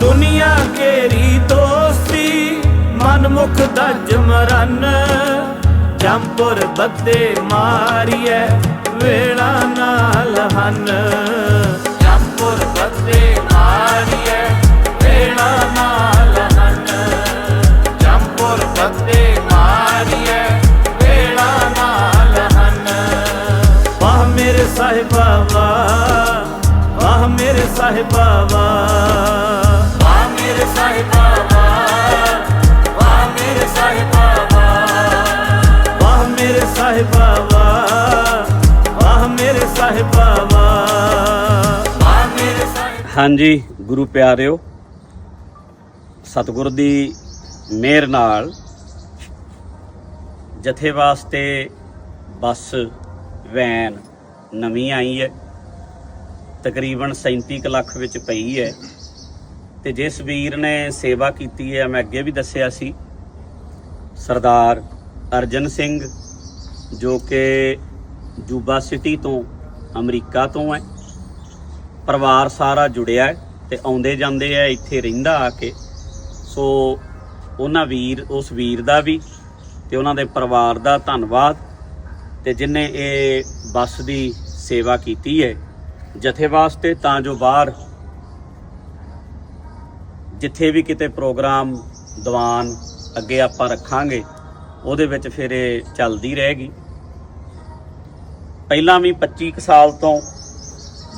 ਦੁਨੀਆ ਕੇਰੀ ਦੋਸਤੀ ਮਨਮੁਖ ਦਾ ਜਮਰਨ। ਜੰਪੁਰ ਬੱਦੇ ਮਾਰੀਐ, ਵੇਲਾ ਨਾਲ ਹਨ। ਜੰਪੁਰ ਬੱਦੇ ਮਾਰੀਏ ਵੇਲਾ ਨਾਲ ਹਨ। ਜੰਪੁਰ ਬੱਦੇ ਮਾਰੀਏ ਵੇਲਾ ਨਾਲ ਹਨ। ਵਾਹ ਮੇਰੇ ਸਾਹਿਬਾ ਵਾਹ ਮੇਰੇ ਸਾਹਿਬਾ ਵਾਹ ਮੇਰੇ ਸਾਹਿਬਾ ਮੇਰੇ ਸਾਹਿਬਾ ਹਾਂਜੀ ਗੁਰੂ ਪਿਆਰਿਓ ਸਤਿਗੁਰ ਦੀ ਮਿਹਰ ਨਾਲ ਜਥੇ ਵਾਸਤੇ ਬੱਸ ਵੈਨ ਨਵੀਂ ਆਈ ਹੈ ਤਕਰੀਬਨ 37 ਕੁ ਲੱਖ ਵਿੱਚ ਪਈ ਹੈ ਤੇ ਜਿਸ ਵੀਰ ਨੇ ਸੇਵਾ ਕੀਤੀ ਹੈ ਮੈਂ ਅੱਗੇ ਵੀ ਦੱਸਿਆ ਸੀ ਸਰਦਾਰ ਅਰਜਨ ਸਿੰਘ ਜੋ ਕਿ ਜੂਬਾ ਸਿਟੀ ਤੋਂ ਅਮਰੀਕਾ ਤੋਂ ਹੈ। ਪਰਿਵਾਰ ਸਾਰਾ ਜੁੜਿਆ ਹੈ ਤੇ ਆਉਂਦੇ ਜਾਂਦੇ ਆ, ਇੱਥੇ ਰਹਿੰਦਾ ਆ ਕੇ। ਸੋ ਉਹਨਾਂ ਵੀਰ, ਉਸ ਵੀਰ ਦਾ ਵੀ ਤੇ ਉਹਨਾਂ ਦੇ ਪਰਿਵਾਰ ਦਾ ਧੰਨਵਾਦ। ਤੇ ਜਿਨੇ ਇਹ ਬੱਸ ਦੀ ਸੇਵਾ ਕੀਤੀ ਹੈ ਜਥੇ ਵਾਸਤੇ, ਤਾਂ ਜੋ ਬਾਹਰ ਜਿੱਥੇ ਵੀ ਕਿਤੇ ਪ੍ਰੋਗਰਾਮ ਦੀਵਾਨ ਅੱਗੇ ਆਪਾਂ ਰੱਖਾਂਗੇ ਉਹਦੇ ਵਿੱਚ ਫਿਰ ਇਹ ਚੱਲਦੀ ਰਹੇਗੀ। ਪਹਿਲਾਂ ਵੀ 25 ਕੁ ਸਾਲ ਤੋਂ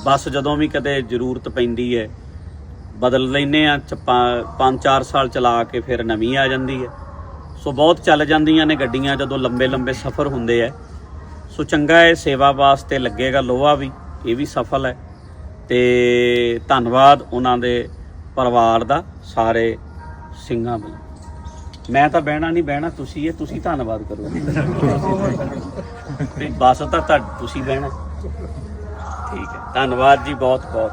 ਬੱਸ ਜਦੋਂ ਵੀ ਕਦੇ ਜ਼ਰੂਰਤ ਪੈਂਦੀ ਹੈ, ਬਦਲ ਲੈਨੇ ਆ 5-4 ਸਾਲ ਚਲਾ ਕੇ ਫਿਰ ਨਵੀਂ ਆ ਜਾਂਦੀ ਹੈ। ਸੋ ਬਹੁਤ ਚੱਲ ਜਾਂਦੀਆਂ ਨੇ ਗੱਡੀਆਂ ਜਦੋਂ ਲੰਬੇ ਲੰਬੇ ਸਫ਼ਰ ਹੁੰਦੇ ਆ ਸੋ ਚੰਗਾ ਹੈ ਸੇਵਾ ਵਾਸਤੇ ਲੱਗੇਗਾ ਲੋਹਾ ਵੀ, ਇਹ ਵੀ ਸਫਲ ਹੈ। ਤੇ ਧੰਨਵਾਦ ਉਹਨਾਂ ਦੇ ਪਰਿਵਾਰ ਦਾ, ਸਾਰੇ ਸਿੰਘਾਂ ਵੱਲੋਂ। ਮੈਂ ਤਾਂ ਬਹਿਣਾ ਨਹੀਂ, ਬਹਿਣਾ ਤੁਸੀਂ ਇਹ ਤੁਸੀਂ ਧੰਨਵਾਦ ਕਰੋ। ਵੀ ਬਸ ਤਾਂ ਤੁਹਾ- ਤੁਸੀਂ ਬਹਿਣਾ। ਠੀਕ ਹੈ। ਧੰਨਵਾਦ ਜੀ ਬਹੁਤ ਬਹੁਤ